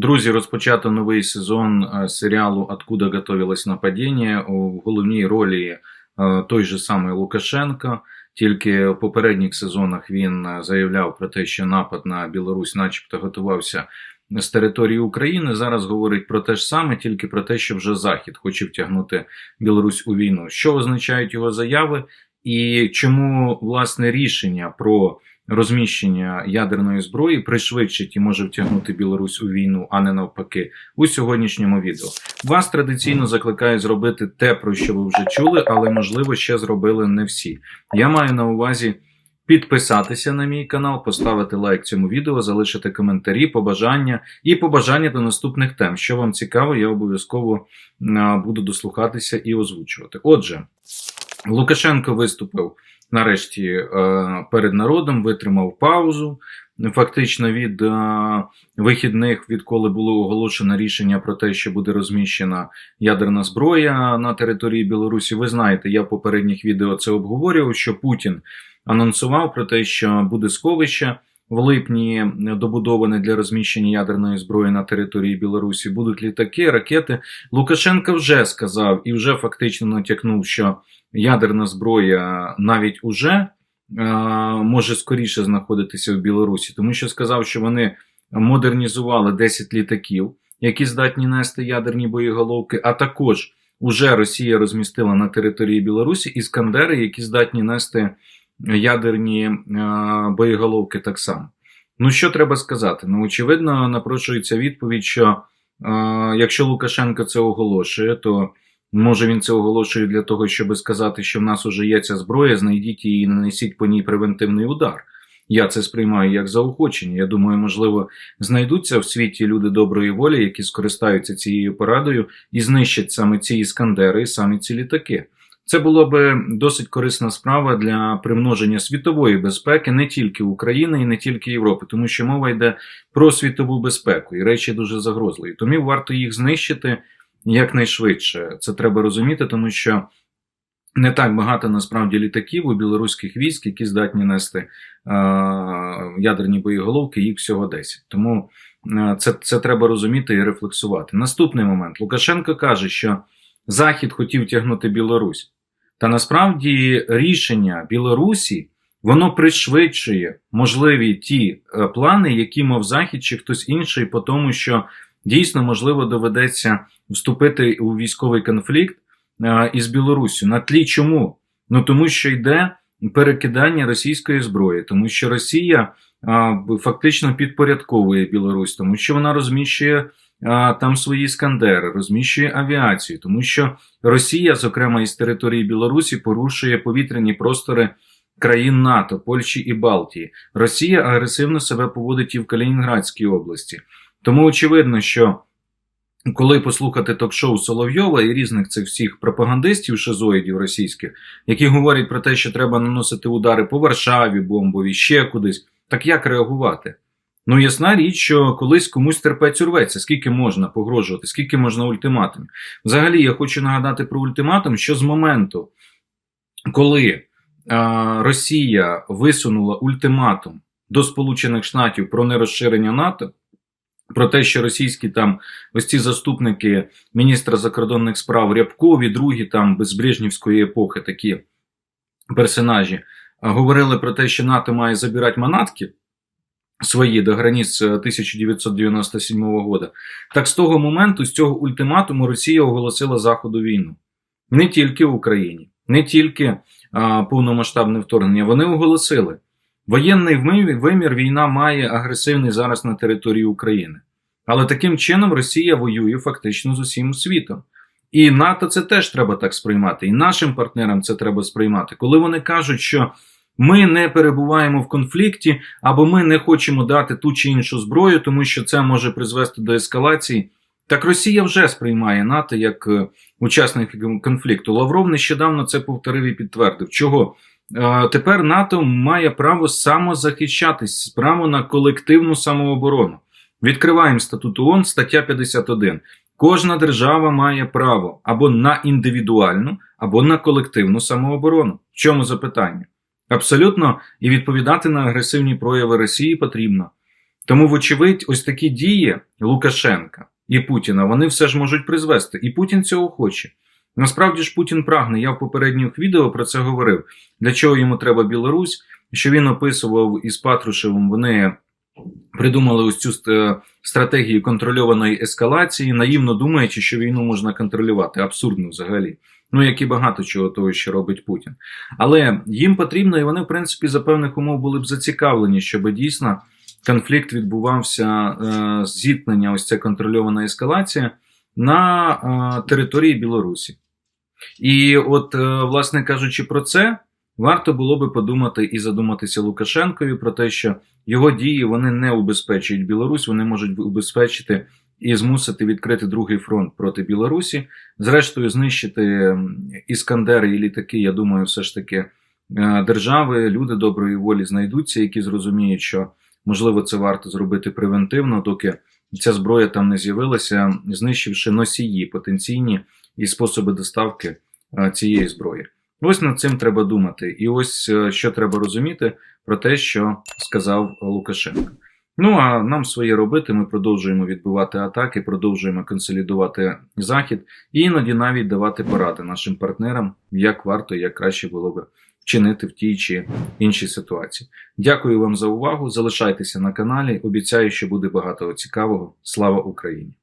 Друзі, розпочато новий сезон е, серіалу Откуда готовилось нападіння у головній ролі е, той же самий Лукашенко. Тільки в попередніх сезонах він е, заявляв про те, що напад на Білорусь, начебто, готувався з території України. Зараз говорить про те ж саме, тільки про те, що вже Захід хоче втягнути Білорусь у війну. Що означають його заяви, і чому власне рішення про розміщення ядерної зброї пришвидшить і може втягнути Білорусь у війну, а не навпаки, у сьогоднішньому відео. Вас традиційно закликаю зробити те, про що ви вже чули, але можливо ще зробили не всі. Я маю на увазі. Підписатися на мій канал, поставити лайк цьому відео, залишити коментарі, побажання і побажання до наступних тем. Що вам цікаво, я обов'язково буду дослухатися і озвучувати. Отже, Лукашенко виступив нарешті е, перед народом, витримав паузу. Фактично від е, вихідних, відколи було оголошено рішення про те, що буде розміщена ядерна зброя на території Білорусі. Ви знаєте, я в попередніх відео це обговорював, що Путін анонсував про те, що буде сховище в липні добудоване для розміщення ядерної зброї на території Білорусі. Будуть літаки, ракети. Лукашенко вже сказав і вже фактично натякнув, що ядерна зброя навіть уже може скоріше знаходитися в Білорусі, тому що сказав, що вони модернізували 10 літаків, які здатні нести ядерні боєголовки. А також уже Росія розмістила на території Білорусі іскандери, які здатні нести ядерні боєголовки так само. Ну, що треба сказати? Ну, очевидно, напрошується відповідь, що якщо Лукашенко це оголошує, то Може він це оголошує для того, щоб сказати, що в нас уже є ця зброя, знайдіть її і нанесіть по ній превентивний удар. Я це сприймаю як заохочення. Я думаю, можливо, знайдуться в світі люди доброї волі, які скористаються цією порадою і знищать саме ці іскандери, і саме ці літаки. Це було би досить корисна справа для примноження світової безпеки не тільки України і не тільки Європи, тому що мова йде про світову безпеку і речі дуже загрозливі. Тому варто їх знищити якнайшвидше. Це треба розуміти, тому що не так багато насправді літаків у білоруських військ, які здатні нести е, ядерні боєголовки, їх всього 10. Тому е, це, це треба розуміти і рефлексувати. Наступний момент Лукашенко каже, що Захід хотів тягнути Білорусь. Та насправді рішення Білорусі воно пришвидшує можливі ті е, плани, які мав Захід чи хтось інший, по тому, що дійсно можливо доведеться вступити у військовий конфлікт із Білоруссю. На тлі чому? Ну тому що йде перекидання російської зброї, тому що Росія фактично підпорядковує Білорусь, тому що вона розміщує. Там свої скандери, розміщує авіацію, тому що Росія, зокрема із території Білорусі, порушує повітряні простори країн НАТО, Польщі і Балтії. Росія агресивно себе поводить і в Калінінградській області. Тому очевидно, що коли послухати ток-шоу Соловйова і різних цих всіх пропагандистів, шизоїдів російських, які говорять про те, що треба наносити удари по Варшаві, бомбові, ще кудись, так як реагувати? Ну, ясна річ, що колись комусь терпець урветься, скільки можна погрожувати, скільки можна ультиматумів. Взагалі, я хочу нагадати про ультиматум, що з моменту, коли а, Росія висунула ультиматум до Сполучених Штатів про нерозширення НАТО, про те, що російські там ось ці заступники міністра закордонних справ Рябкові, другі там безбрежнівської епохи такі персонажі, говорили про те, що НАТО має забирати манатки свої до границь 1997 года. Так з того моменту, з цього ультиматуму, Росія оголосила Заходу війну. Не тільки в Україні, не тільки а, повномасштабне вторгнення. Вони оголосили. Воєнний вимір війна має агресивний зараз на території України. Але таким чином Росія воює фактично з усім світом. І НАТО це теж треба так сприймати, і нашим партнерам це треба сприймати. Коли вони кажуть, що ми не перебуваємо в конфлікті, або ми не хочемо дати ту чи іншу зброю, тому що це може призвести до ескалації. Так Росія вже сприймає НАТО як е, учасник конфлікту. Лавров нещодавно це повторив і підтвердив. Чого? Е, тепер НАТО має право самозахищатись, право на колективну самооборону. Відкриваємо статут ООН, стаття 51. Кожна держава має право або на індивідуальну, або на колективну самооборону. В чому запитання? Абсолютно і відповідати на агресивні прояви Росії потрібно. Тому, вочевидь, ось такі дії Лукашенка і Путіна вони все ж можуть призвести. І Путін цього хоче. Насправді ж Путін прагне. Я в попередніх відео про це говорив. Для чого йому треба Білорусь? Що він описував із Патрушевим, вони придумали ось цю стратегію контрольованої ескалації, наївно думаючи, що війну можна контролювати. Абсурдно взагалі. Ну, як і багато чого того, що робить Путін. Але їм потрібно, і вони, в принципі, за певних умов були б зацікавлені, щоб дійсно конфлікт відбувався, е, зіткнення, ось ця контрольована ескалація на е, території Білорусі. І от, е, власне кажучи, про це варто було би подумати і задуматися Лукашенкові про те, що його дії вони не убезпечують Білорусь, вони можуть убезпечити і змусити відкрити другий фронт проти Білорусі. Зрештою, знищити іскандери і літаки, я думаю, все ж таки е, держави, люди доброї волі знайдуться, які зрозуміють, що можливо це варто зробити превентивно, доки ця зброя там не з'явилася, знищивши носії потенційні і способи доставки е, цієї зброї. Ось над цим треба думати. І ось е, що треба розуміти про те, що сказав Лукашенко. Ну а нам своє робити. Ми продовжуємо відбивати атаки, продовжуємо консолідувати захід і іноді навіть давати поради нашим партнерам, як варто, як краще було би вчинити в тій чи іншій ситуації. Дякую вам за увагу. Залишайтеся на каналі. Обіцяю, що буде багато цікавого. Слава Україні!